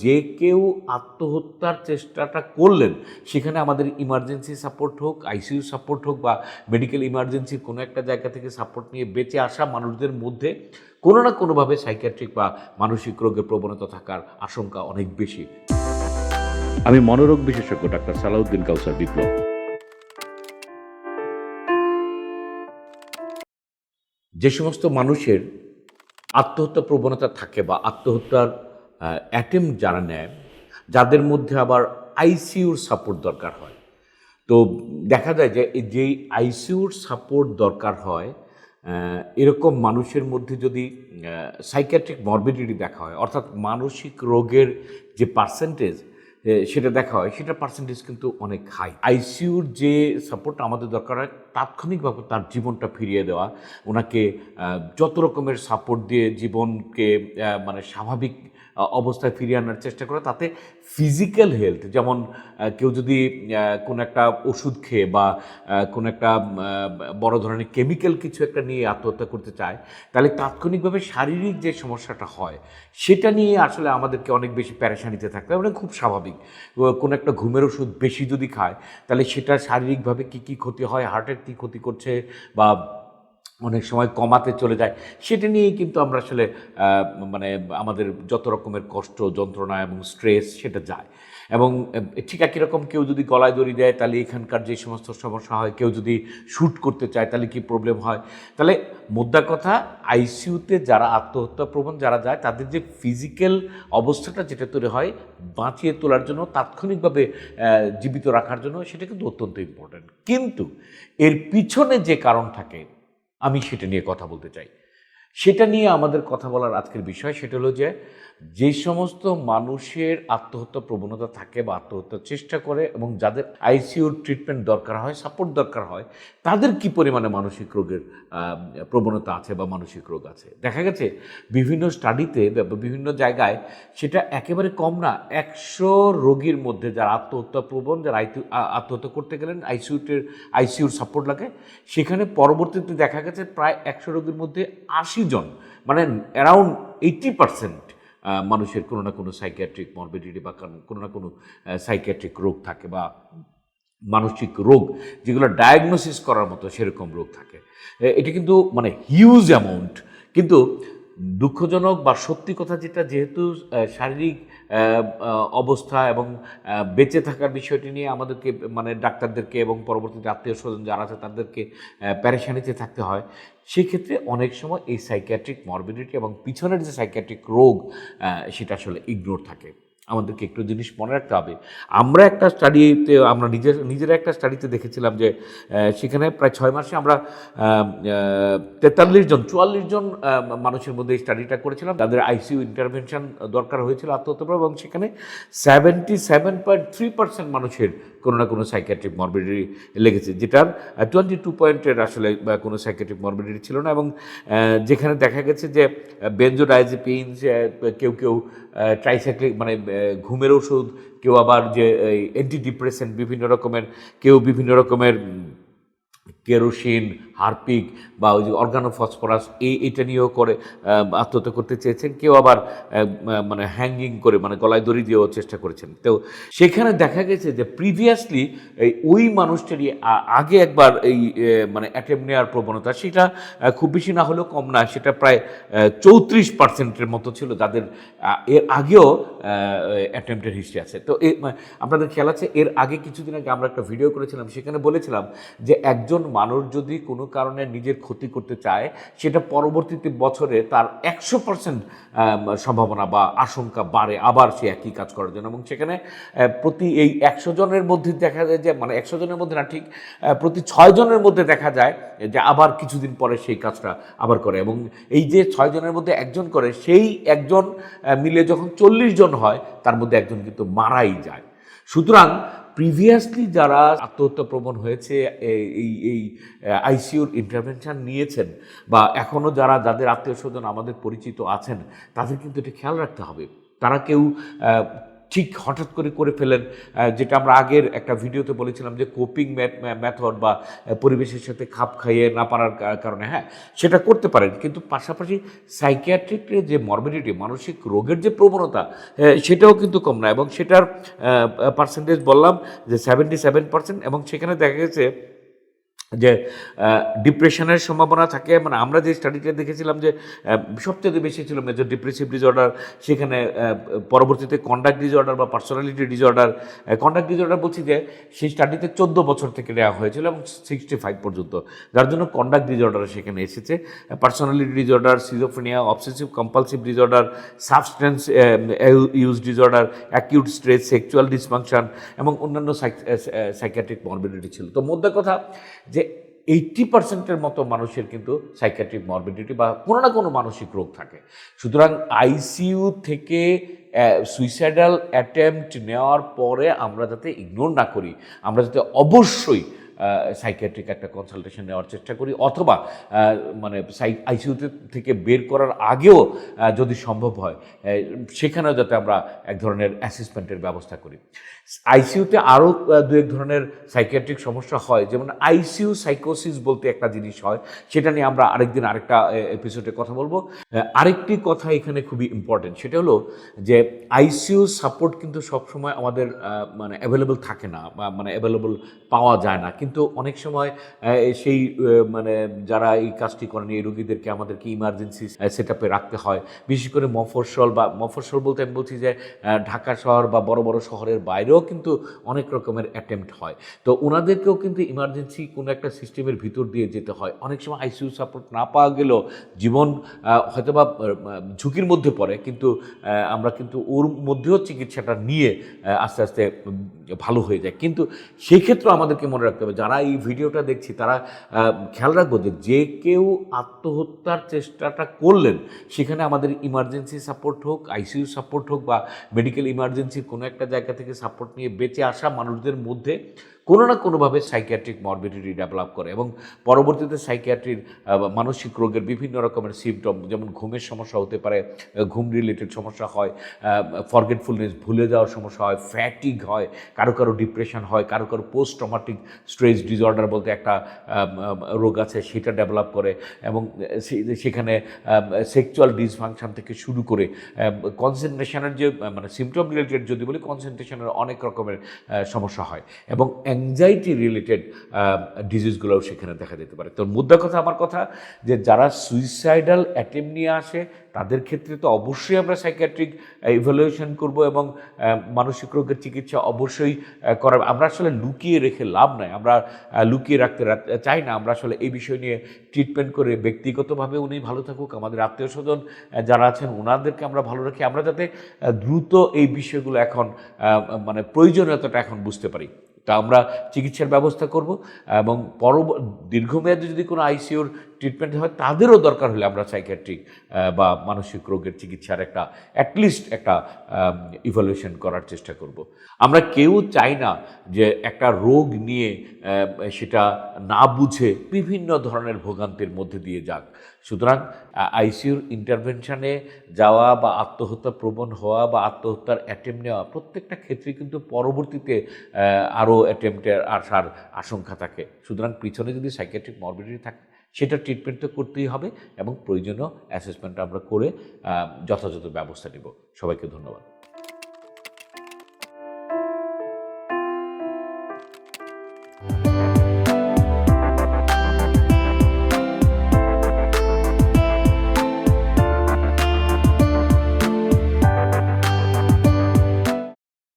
যে কেউ আত্মহত্যার চেষ্টাটা করলেন সেখানে আমাদের ইমার্জেন্সি সাপোর্ট হোক আইসিইউ সাপোর্ট হোক বা মেডিকেল ইমার্জেন্সি কোনো একটা জায়গা থেকে সাপোর্ট নিয়ে বেঁচে আসা মানুষদের মধ্যে কোনো না কোনোভাবে সাইকিয়াট্রিক বা মানসিক রোগের প্রবণতা থাকার আশঙ্কা অনেক বেশি। আমি মনোরোগ বিশেষজ্ঞ ডাক্তার সালাউদ্দিন কাউসার বিপ্লব। যে সমস্ত মানুষের আত্মহত্যা প্রবণতা থাকে বা আত্মহত্যার অ্যাটেম্প যারা নেয়, যাদের মধ্যে আবার আইসিইউর সাপোর্ট দরকার হয়। তো দেখা যায় যে যেই আইসিইউর সাপোর্ট দরকার হয় এরকম মানুষের মধ্যে যদি সাইকিয়াট্রিক মরবিডিটি দেখা হয়, অর্থাৎ মানসিক রোগের যে পার্সেন্টেজ সেটা দেখা হয়, সেটা পার্সেন্টেজ কিন্তু অনেক হাই আইসিইউর যে সাপোর্ট আমাদের দরকার হয়, তাৎক্ষণিকভাবে তার জীবনটা ফিরিয়ে দেওয়া, ওনাকে যত রকমের সাপোর্ট দিয়ে জীবনকে মানে স্বাভাবিক অবস্থায় ফিরিয়ে আনার চেষ্টা করে, তাতে ফিজিক্যাল হেলথ যেমন কেউ যদি কোনো একটা ওষুধ খেয়ে বা কোনো একটা বড় ধরনের কেমিক্যাল কিছু একটা নিয়ে আত্মহত্যা করতে চায়, তাহলে তাৎক্ষণিকভাবে শারীরিক যে সমস্যাটা হয়, সেটা নিয়ে আসলে আমাদেরকে অনেক বেশি প্যারেশানিতে থাকতে হয় মানে খুব স্বাভাবিক। কোনো একটা ঘুমের ওষুধ বেশি যদি খায়, তাহলে সেটা শারীরিকভাবে কী কী ক্ষতি হয় হার্টের কী ক্ষতি করছে, বা অনেক সময় কমাতে চলে যায়। সেটা নিয়েই কিন্তু আমরা আসলে মানে আমাদের যত রকমের কষ্ট, যন্ত্রণা এবং স্ট্রেস সেটা যায়। এবং ঠিক একই রকম কেউ যদি গলায় দড়ি দেয়, তাহলে এখানকার যে সমস্ত সমস্যা হয়, কেউ যদি শ্যুট করতে চায়, তাহলে কি প্রবলেম হয়? তাহলে মোদ্দা কথা আইসিইউতে যারা আত্মহত্যা প্রবণ, যারা যায়, তাদের যে ফিজিক্যাল অবস্থাটা যেটা তৈরি হয়, বাঁচিয়ে তোলার জন্য, তাৎক্ষণিকভাবে জীবিত রাখার জন্য, সেটা কিন্তু অত্যন্ত ইম্পর্ট্যান্ট কিন্তু এর পিছনে যে কারণ থাকে আমি সেটা নিয়ে কথা বলতে চাই। সেটা নিয়ে আমাদের কথা বলার আজকের বিষয় সেটা হলো যে যে সমস্ত মানুষের আত্মহত্যা প্রবণতা থাকে বা আত্মহত্যার চেষ্টা করে এবং যাদের আইসিইউর ট্রিটমেন্ট দরকার হয়, সাপোর্ট দরকার হয়, তাদের কি পরিমাণে মানসিক রোগের প্রবণতা আছে বা মানসিক রোগ আছে? দেখা গেছে বিভিন্ন স্টাডিতে বিভিন্ন জায়গায় সেটা একেবারে কম না, একশো রোগীর মধ্যে যারা আত্মহত্যা প্রবণ, যারা আত্মহত্যা করতে গেলেন আইসিইউটের আইসিইউর সাপোর্ট লাগে, সেখানে পরবর্তীতে দেখা গেছে প্রায় একশো রোগীর মধ্যে আশি জন মানে অ্যারাউন্ড এইটি পার্সেন্ট মানুষের কোনো না কোনো সাইকিয়াট্রিক মরবিডিটি বা কোনো না কোনো সাইকিয়াট্রিক রোগ থাকে বা মানসিক রোগ যেগুলো ডায়াগনোসিস করার মতো সেরকম রোগ থাকে। এটা কিন্তু মানে হিউজ অ্যামাউন্ট কিন্তু দুঃখজনক বা সত্যি কথা যেটা, যেহেতু শারীরিক অবস্থা এবং বেঁচে থাকার বিষয়টি নিয়ে আমাদেরকে মানে ডাক্তারদেরকে এবং পরবর্তীতে আত্মীয় স্বজন যারা আছে তাদেরকে প্যারেশানিতে থাকতে হয়। সেক্ষেত্রে অনেক সময় এই সাইকিয়াট্রিক মরবিডিটি এবং পিছনের যে সাইকিয়াট্রিক রোগ সেটা আসলে ইগনোর থাকে। আমাদেরকে একটু জিনিস মনে রাখতে হবে। আমরা একটা স্টাডিতে আমরা নিজের, নিজেরা একটা স্টাডিতে দেখেছিলাম যে সেখানে প্রায় ছয় মাসে আমরা তেতাল্লিশ জন, চুয়াল্লিশ জন মানুষের মধ্যে এই স্টাডিটা করেছিলাম। তাদের আইসিইউ ইন্টারভেনশন দরকার হয়েছিল আত্মহত্যা এবং সেখানে seventy seven point three percent মানুষের কোনো না কোনো সাইকিয়াট্রিক মরবিডিটি লেগেছে, যেটার টোয়েন্টি টু পয়েন্টের আসলে কোনো সাইকিয়াট্রিক মরবিডিটি ছিল না এবং যেখানে দেখা গেছে যে বেঞ্জোডাইজেপিন কেউ কেউ ট্রাইসাইক্লিক মানে ঘুমের ওষুধ, কেউ আবার যে অ্যান্টি ডিপ্রেসেন্ট বিভিন্ন রকমের, কেউ বিভিন্ন রকমের কেরোসিন, হারপিক বা ওই যে অর্গানো ফসফরাস এই এটা নিয়েও করে আত্মহত্যা করতে চেয়েছেন। কেউ আবার মানে হ্যাঙ্গিং করে মানে গলায় দড়ি দিয়েও চেষ্টা করেছেন। তো সেখানে দেখা গেছে যে প্রিভিয়াসলি এই ওই মানুষটারই আগে একবার এই মানে অ্যাটেম্প নেওয়ার প্রবণতা, সেটা খুব বেশি না হলেও কম না, সেটা প্রায় চৌত্রিশ পার্সেন্টের মতো ছিল যাদের এর আগেও অ্যাটেম্পটের হিস্ট্রি আছে। তো আপনাদের খেয়াল আছে, এর আগে কিছুদিন আগে আমরা একটা ভিডিও করেছিলাম, সেখানে বলেছিলাম যে একজন মানুষ যদি কোনো কারণে নিজের ক্ষতি করতে চায়, সেটা পরবর্তীতে বছরে তার একশো পার্সেন্ট সম্ভাবনা বা আশঙ্কা বাড়ে আবার সে একই কাজ করার জন্য। এবং সেখানে প্রতি এই একশো জনের মধ্যে দেখা যায় যে মানে একশো জনের মধ্যে না ঠিক প্রতি ছয় জনের মধ্যে দেখা যায় যে আবার কিছুদিন পরে সেই কাজটা আবার করে। এবং এই যে ছয় জনের মধ্যে একজন করে, সেই একজন মিলে যখন চল্লিশ জন হয়, তার মধ্যে একজন কিন্তু মারাই যায়। সুতরাং প্রিভিয়াসলি যারা আত্মহত্যা প্রবণ হয়েছে, এই- এই আইসিউর ইন্টারভেনশন নিয়েছেন বা এখনও যারা, যাদের আত্মীয় স্বজন আমাদের পরিচিত আছেন, তাদের কিন্তু এটা খেয়াল রাখতে হবে। তারা কেউ ঠিক হঠাৎ করে করে ফেলেন যেটা আমরা আগের একটা ভিডিওতে বলেছিলাম যে কোপিং মেথড বা পরিবেশের সাথে খাপ খাইয়ে না পারার কারণে হ্যাঁ সেটা করতে পারেন। কিন্তু পাশাপাশি সাইকিয়াট্রিকের যে মরবিডিটি মানসিক রোগের যে প্রবণতা সেটাও কিন্তু কম না এবং সেটার পার্সেন্টেজ বললাম যে সেভেন্টি সেভেন পার্সেন্ট এবং সেখানে দেখা গেছে যে ডিপ্রেশনের সম্ভাবনা থাকে। মানে আমরা যে স্টাডিটা দেখেছিলাম যে সবচেয়ে বেশি ছিল মেজর ডিপ্রেসিভ ডিসঅর্ডার সেখানে পরবর্তীতে কন্ডাক্ট ডিসঅর্ডার বা পার্সোনালিটি ডিসঅর্ডার কন্ডাক্ট ডিসঅর্ডার বলছি যে, সেই স্টাডিতে চোদ্দ বছর থেকে নেওয়া হয়েছিল এবং সিক্সটি ফাইভ পর্যন্ত। যার জন্য কন্ডাক্ট ডিসঅর্ডার সেখানে এসেছে। Personality disorder schizophrenia obsessive compulsive disorder substance use disorder acute stress sexual dysfunction এবং অন্যান্য সাইকিয়াট্রিক মরবিডিটি ছিল। তো মোদ্দা কথা যে এইট্টি পার্সেন্টের মতো মানুষের কিন্তু সাইকিয়াট্রিক মরবিডিটি বা কোনো না কোনো মানসিক রোগ থাকে। সুতরাং আইসিইউ থেকে সুইসাইডাল অ্যাটেম্পট নেওয়ার পরে আমরা যাতে ইগনোর না করি, আমরা যাতে অবশ্যই সাইকিয়াট্রিক একটা কনসালটেশন নেওয়ার চেষ্টা করি অথবা মানে সাই আইসিইউতে থেকে বের করার আগেও যদি সম্ভব হয় সেখানেও যাতে আমরা এক ধরনের অ্যাসেসমেন্টের ব্যবস্থা করি। আইসিইউতে আরও দু এক ধরনের সাইকিয়াট্রিক সমস্যা হয়, যেমন আইসিইউ সাইকোসিস বলতে একটা জিনিস হয়, সেটা নিয়ে আমরা আরেকদিন আরেকটা এপিসোডে কথা বলব। আরেকটি কথা এখানে খুবই ইম্পর্টেন্ট সেটা হলো যে আইসিইউ সাপোর্ট কিন্তু সবসময় আমাদের মানে অ্যাভেলেবল থাকে না, বা মানে অ্যাভেলেবল পাওয়া যায় না, কিন্তু অনেক সময় সেই মানে যারা এই কাজটি করেন এই রোগীদেরকে আমাদেরকে ইমার্জেন্সি সেট আপে রাখতে হয়। বিশেষ করে মফস্বল বা মফস্বল বলতে আমি বলছি যে ঢাকা শহর বা বড় বড় শহরের বাইরেও কিন্তু অনেক রকমের অ্যাটেম্প্ট হয়। তো ওনাদেরকেও কিন্তু ইমার্জেন্সি কোনো একটা সিস্টেমের ভিতর দিয়ে যেতে হয়। অনেক সময় আইসিইউ সাপোর্ট না পাওয়া গেলেও জীবন আহ, হয়তোবা আহ, ঝুঁকির মধ্যে পড়ে। কিন্তু আমরা কিন্তু ওর মধ্যেও চিকিৎসাটা নিয়ে আস্তে আস্তে ভালো হয়ে যায়। কিন্তু সেই ক্ষেত্রেও আমাদেরকে মনে রাখতে হবে যারা এই ভিডিওটা দেখছি, তারা খেয়াল রাখব যে যে কেউ আত্মহত্যার চেষ্টাটা করলেন, সেখানে আমাদের ইমার্জেন্সি সাপোর্ট হোক আইসিইউ সাপোর্ট হোক বা মেডিকেল ইমার্জেন্সির কোনো একটা জায়গা থেকে সাপোর্ট নিয়ে বেঁচে আসা মানুষদের মধ্যে কোনো না কোনোভাবে সাইকিয়াট্রিক মরবিডিটি ডেভেলপ করে এবং পরবর্তীতে সাইকিয়াট্রির মানসিক রোগের বিভিন্ন রকমের সিমটম যেমন ঘুমের সমস্যা হতে পারে ঘুম রিলেটেড সমস্যা হয় ফরগেটফুলনেস ভুলে যাওয়ার সমস্যা হয় ফ্যাটিক হয়, কারও কারও ডিপ্রেশন হয়, কারও কারও পোস্ট ট্রমাটিক স্ট্রেস ডিসঅর্ডার বলতে একটা রোগ আছে, সেটা ডেভেলপ করে এবং সেখানে সেক্সুয়াল ডিসফাংশন থেকে শুরু করে কনসেন্ট্রেশনের যে মানে সিমটম রিলেটেড যদি বলি কনসেন্ট্রেশনের অনেক রকমের সমস্যা হয় এবং অ্যাংজাইটি রিলেটেড ডিজিজগুলোও সেখানে দেখা যেতে পারে। তো মুদ্রা কথা, আমার কথা, যে যারা সুইসাইডাল অ্যাটেম নিয়ে আসে, তাদের ক্ষেত্রে তো অবশ্যই আমরা সাইকিয়াট্রিক ইভ্যালুয়েশন করব এবং মানসিক রোগের চিকিৎসা অবশ্যই করার আমরা আসলে লুকিয়ে রেখে লাভ নাই। আমরা লুকিয়ে রাখতে চাই না। আমরা আসলে এই বিষয় নিয়ে ট্রিটমেন্ট করে ব্যক্তিগতভাবে উনি ভালো থাকুক, আমাদের আত্মীয় স্বজন যারা আছেন ওনাদেরকে আমরা ভালো রাখি। আমরা যাতে দ্রুত এই বিষয়গুলো এখন মানে প্রয়োজনীয়তাটা এখন বুঝতে পারি। তা আমরা চিকিৎসার ব্যবস্থা করব এবং পর দীর্ঘমেয়াদে যদি কোনো আইসিইউর ট্রিটমেন্ট হয়, তাদেরও দরকার হলে আমরা সাইকিয়াট্রিক বা মানসিক রোগের চিকিৎসার একটা অ্যাটলিস্ট একটা ইভ্যালুয়েশন করার চেষ্টা করব। আমরা কেউ চাই না যে একটা রোগ নিয়ে সেটা না বুঝে বিভিন্ন ধরনের ভোগান্তির মধ্যে দিয়ে যাক। সুতরাং আইসিইউর ইন্টারভেনশনে যাওয়া বা আত্মহত্যা প্রবণ হওয়া বা আত্মহত্যার অ্যাটেম্প নেওয়া প্রত্যেকটা ক্ষেত্রে কিন্তু পরবর্তীতে আরও অ্যাটেম্পটের আসার আশঙ্কা থাকে। সুতরাং পিছনে যদি সাইকিয়াট্রিক মরবিডিটি থাকে সেটা ট্রিটমেন্ট তো করতেই হবে এবং প্রয়োজনীয় অ্যাসেসমেন্ট আমরা করে যথাযথ ব্যবস্থা নেব। সবাইকে ধন্যবাদ।